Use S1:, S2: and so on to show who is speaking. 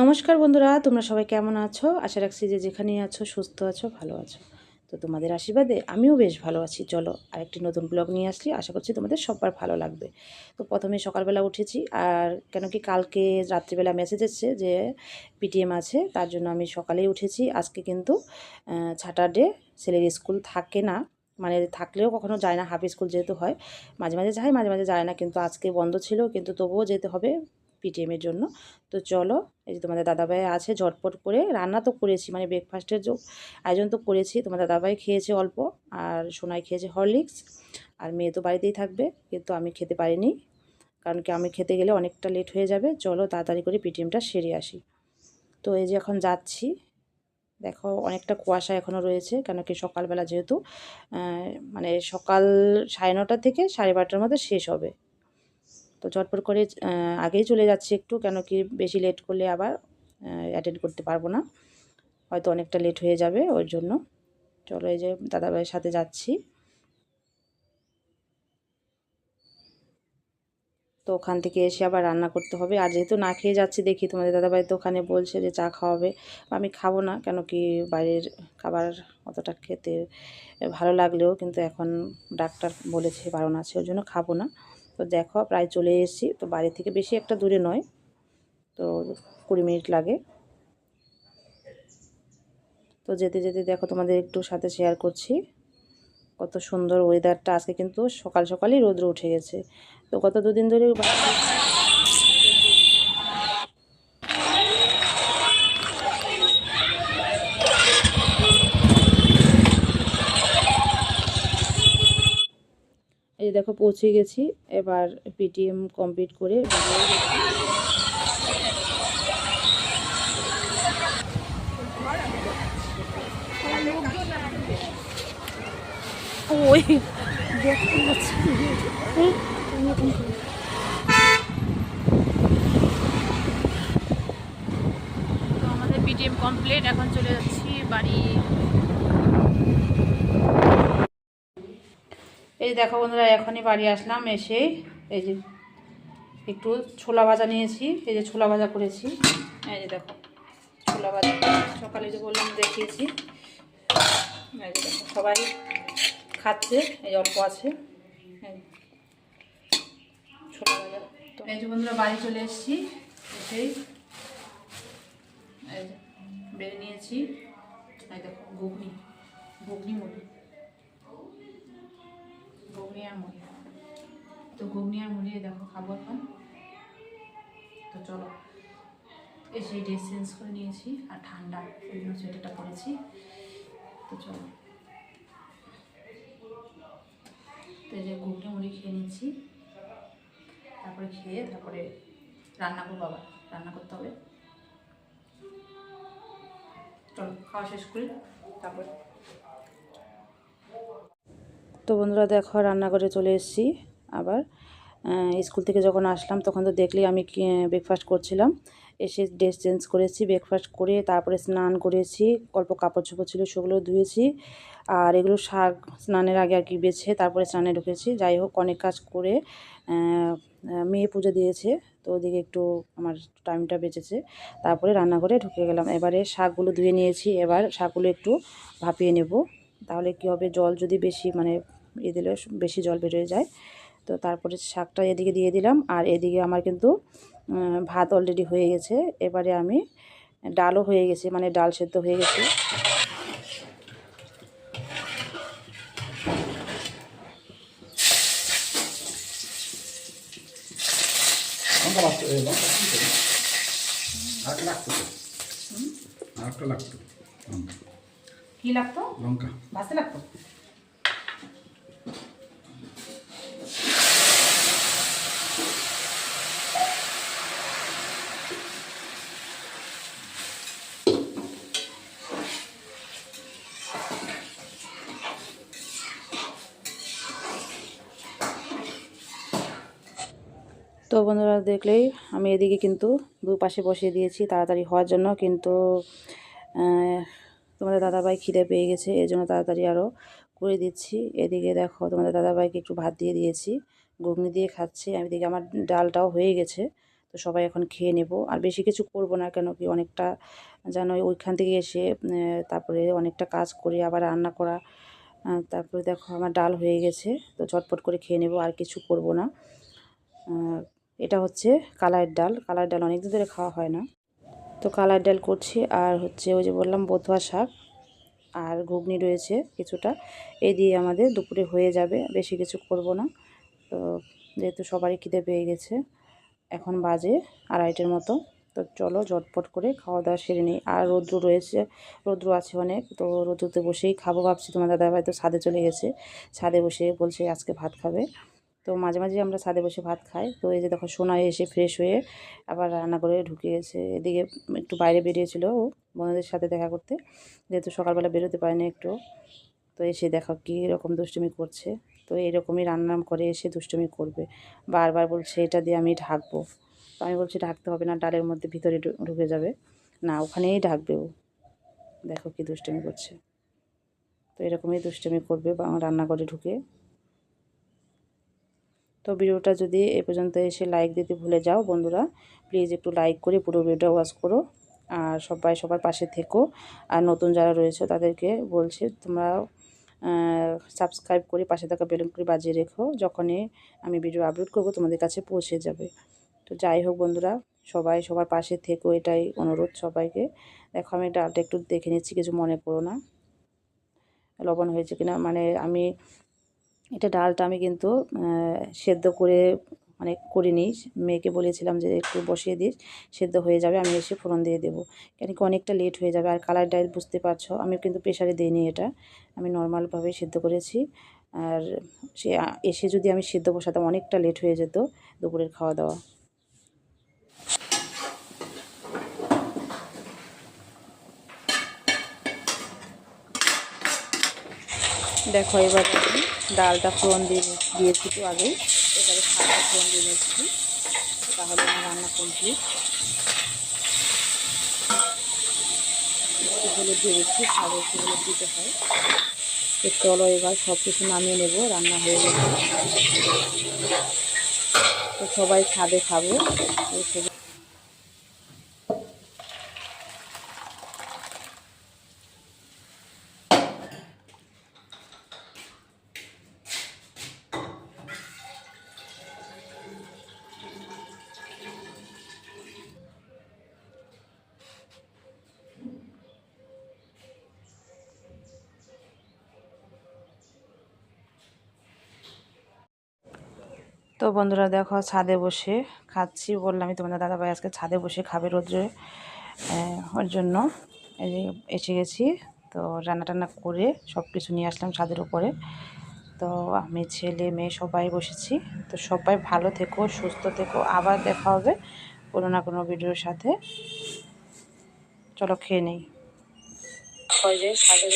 S1: নমস্কার বন্ধুরা, তোমরা সবাই কেমন আছো? আশা রাখছি যে যেখানেই আছো, সুস্থ আছো, ভালো আছো। তো তোমাদের আশীর্বাদে আমিও বেশ ভালো আছি। চলো, আরেকটি নতুন ব্লগ নিয়ে আসলি আশা করছি তোমাদের সবার ভালো লাগবে। তো প্রথমে সকালবেলা উঠেছি, আর কেন কি কালকে রাত্রিবেলা মেসেজ এসছে যে পিটিএম আছে, তার জন্য আমি সকালেই উঠেছি। আজকে কিন্তু ছাটারডে ছেলের স্কুল থাকে না মানে থাকলেও কখনো যায় না হাফ স্কুল যেহেতু হয়, মাঝে মাঝে যায়, মাঝে মাঝে যায় না, কিন্তু আজকে বন্ধ ছিল, কিন্তু তবুও যেতে হবে। পিটিএমের জন্য। তো চলো, এই যে তোমাদের দাদাভাই আছে, ঝটপট করে রান্না তো করেছি মানে ব্রেকফাস্টের যে আয়োজন তো করেছি। তোমার দাদাভাই খেয়েছে অল্প, আর সোনাই খেয়েছে হরলিক্স আর মেয়ে তো বাড়িতেই থাকবে, কিন্তু আমি খেতে পারিনি, কারণ কি আমি খেতে গেলে অনেকটা লেট হয়ে যাবে। চলো তাড়াতাড়ি করে পিটিএমটা সেরে আসি। তো এই যে এখন যাচ্ছি, দেখো অনেকটা কুয়াশা এখনও রয়েছে, কেন কি সকালবেলা যেহেতু মানে সকাল সাড়ে নটা থেকে সাড়ে বারোটার মধ্যে শেষ হবে। তো ঝটপট করে আগেই চলে যাচ্ছি একটু, কেন কি বেশি লেট করলে আবার অ্যাটেন্ড করতে পারব না। হয়তো অনেকটা লেট হয়ে যাবে ওর জন্য। চলো এই যে দাদাভাইয়ের সাথে যাচ্ছি। তো ওখান থেকে এসে আবার রান্না করতে হবে। আর যেহেতু না খেয়ে যাচ্ছি, দেখি তোমাদের দাদাভাই তো ওখানে বলছে যে চা খাওয়াবে। আমি খাব না, কেন কি বাইরের খাবার অতটা খেতে ভালো লাগলেও, কিন্তু এখন ডাক্তার বলেছে বারণ আছে, ওর জন্য খাব না। তো দেখো, প্রায় চলে এসেছি। তো বাড়ি থেকে বেশি একটা দূরে নয়, তো কুড়ি মিনিট লাগে। তো যেতে যেতে দেখো, তোমাদের একটু সাথে শেয়ার করছি। কত সুন্দর ওয়েদারটা আজকে কিন্তু সকাল সকালই রোদ্র উঠে গেছে। তো গত দুদিন ধরে এই দেখো পৌঁছে গেছি। এবার পিটিএম কমপ্লিট করে ওই তো আমাদের পিটিএম কমপ্লিট এখন চলে যাচ্ছি বাড়ি। এই দেখো বন্ধুরা, এখনই বাড়ি আসলাম এসে এই যে একটু ছোলা ভাজা নিয়েছি, এই যে ছোলা ভাজা করেছি। এই যে দেখো, ছোলা ভাজা সকালে যে বললাম দেখিয়েছি। এই যে দেখো, সবাই খাচ্ছে, এই অল্প আছে। এই যে বন্ধুরা, বাড়ি চলে এসেছি, এসেই এই বেড়ে নিয়েছি। এই দেখো, ঘুগনি ঘুগনি মুড়ি। ঘুগনি আর মুড়ি। তো ঘুগনি আর মুড়ি দেখো খাব এখন। তো চলো, এসে ড্রেস চেঞ্জ করে নিয়েছি, আর ঠান্ডা ওই জন্য সোয়েটারটা পরেছি। তো চলো। তো যে ঘুগনি, মুড়ি খেয়ে নিচ্ছি। তারপরে খেয়ে, তারপরে রান্না করব আবার, রান্না করতে হবে। চলো, খাওয়া শেষ করি, তারপরে তো বন্ধুরা দেখো রান্নাঘরে চলে এসেছি আবার। স্কুল থেকে যখন আসলাম তখন তো দেখলেই আমি ব্রেকফাস্ট করছিলাম। এসে ড্রেস চেঞ্জ করেছি ব্রেকফাস্ট করে তারপরে স্নান করেছি, অল্প কাপড় চোপড় ছিল সেগুলো ধুয়েছি। আর এগুলো শাক স্নানের আগে আর কি বেছে তারপরে স্নানে ঢুকেছি। যাই হোক, অনেক কাজ করে মেয়ে পুজো দিয়েছে, তো ওদিকে একটু আমার টাইমটা বেঁচেছে। তারপরে রান্নাঘরে ঢুকে গেলাম। এবারে শাকগুলো ধুয়ে নিয়েছি। এবার শাকগুলো একটু ভাপিয়ে নেব। তাহলে কী হবে? জল যদি বেশি মানে ইয়ে দিলে বেশি জল বেরোয় যায়। তো তারপরে শাকটা এদিকে দিয়ে দিলাম আর এদিকে আমার কিন্তু ভাত অলরেডি হয়ে গেছে। এবারে আমি ডালও হয়ে গেছে মানে ডাল সেদ্ধ হয়ে গেছে। কি লাগতো?
S2: লঙ্কা।
S1: ভাজতে লাগতো? তো বন্ধুরা দেখলেই আমি এদিকে কিন্তু দুপাশে বসিয়ে দিয়েছি তাড়াতাড়ি হওয়ার জন্য, কিন্তু তোমাদের দাদাভাই খিদে পেয়ে গেছে, এই জন্য তাড়াতাড়ি আরও করে দিচ্ছি। এদিকে দেখো তোমাদের দাদাভাইকে একটু ভাত দিয়ে দিয়েছি, ঘুগনি দিয়ে খাচ্ছি আমি দিকে আমার ডালটাও হয়ে গেছে, তো সবাই এখন খেয়ে নেব। আর বেশি কিছু করব না কেন কি অনেকটা যেন ওইখান থেকে এসে তারপরে অনেকটা কাজ করে আবার রান্না করা তারপরে দেখো আমার ডাল হয়ে গেছে, তো ঝটপট করে খেয়ে নেব, আর কিছু করব না। এটা হচ্ছে কালার ডাল। কালার ডাল অনেকদিন ধরে খাওয়া হয় না। তো কালার ডাল করছি আর হচ্ছে ওই যে বললাম বথুয়া শাক আর ঘুগনি রয়েছে কিছুটা। এই দিয়ে আমাদের দুপুরে হয়ে যাবে, বেশি কিছু করব না। তো যেহেতু সবারই খিদে পেয়ে গেছে, এখন বাজে আড়াইটের মতো। তো চলো ঝটপট করে খাওয়া দাওয়া সেরে নিই। আর রৌদ্র রয়েছে, রৌদ্র আছে অনেক। তো রৌদ্রতে বসেই খাব ভাবছি। তোমার দাদাভাই তো ছাদে চলে গেছে। ছাদে বসে বলছে আজকে ভাত খাবে। তো মাঝে মাঝে আমরা ছাদে বসে ভাত খাই। তো এই যে দেখো সোনা এসে ফ্রেশ হয়ে আবার রান্না করে ঢুকে গেছে। এদিকে একটু বাইরে বেরিয়েছিল ও বন্ধুদের সাথে দেখা করতে। যেহেতু সকালবেলা বেরোতে পারেনি একটু। তো এসে দেখো কী রকম দুষ্টুমি করছে। তো এরকমই রান্না করে এসে দুষ্টুমি করবে। বারবার বলছে, এটা দিয়ে আমি ঢাকবো। তো আমি বলছি, ঢাকতে হবে না, ডালের মধ্যে ভিতরে ঢুকে যাবে। না, ওখানেই ঢাকবে ও। দেখো কি দুষ্টুমি করছে। তো এরকমই দুষ্টুমি করবে বা রান্নাঘরে ঢুকে তো ভিডিওটা যদি এ পর্যন্ত এসে লাইক দিতে ভুলে যাও বন্ধুরা প্লিজ একটু লাইক করে পুরো ভিডিওটা ওয়াচ করো আর সবাই সবার পাশে থেকো। আর নতুন যারা রয়েছে তাদেরকে বলছি তোমরা সাবস্ক্রাইব করে পাশে থাকা বেলুন করে বাজিয়ে রেখো, যখনই আমি ভিডিও আপলোড করব তোমাদের কাছে পৌঁছে যাবে। তো যাই হোক বন্ধুরা, সবাই সবার পাশে থেকো, এটাই অনুরোধ সবাইকে। দেখো আমি ডালটা একটু দেখে নিচ্ছি, কিছু মনে করো না। লবণ হয়েছে কিনা? মানে আমি এটা ডালটা আমি কিন্তু সেদ্ধ করে মানে করে নিস মেয়েকে বলেছিলাম যে একটু বসিয়ে দিস, সেদ্ধ হয়ে যাবে, আমি এসে ফোড়ন দিয়ে দেবো। কেন কি অনেকটা লেট হয়ে যাবে, আর কালার ডাল বুঝতে পারছ আমি কিন্তু প্রেশারে দিইনি এটা। আমি নর্মালভাবে সেদ্ধ করেছি। আর সে এসে যদি আমি সেদ্ধ বসাতাম, অনেকটা লেট হয়ে যেত দুপুরের খাওয়া দাওয়া দেখো, এবার আমি ডালটা ফোড়ন দিয়ে দিয়েছি তো আগেই। এবারে শাকটা ফোড়ন দিয়ে নিচ্ছি তাহলে আমার রান্না কমপ্লিট হলুদ দিয়ে দিচ্ছি শাকে দিতে হয়। তো চলো এবার সব কিছু নামিয়ে নেব, রান্না হয়ে গেছে। তো সবাই খাব। এই তো বন্ধুরা দেখো ছাদে বসে খাচ্ছি, বললামই তোমাদের দাদাভাই আজকে ছাদে বসে খাবে রোদ্রে ওর জন্য। এসে গেছি, তো রান্না টান্না করে সব কিছু নিয়ে আসলাম ছাদের উপরে। তো আমি, ছেলে, মেয়ে সবাই বসেছি। তো সবাই ভালো থেকো, সুস্থ থেকো, আবার দেখা হবে কোনো না কোনো ভিডিওর সাথে। চলো খেয়ে নেই। যে ছাদের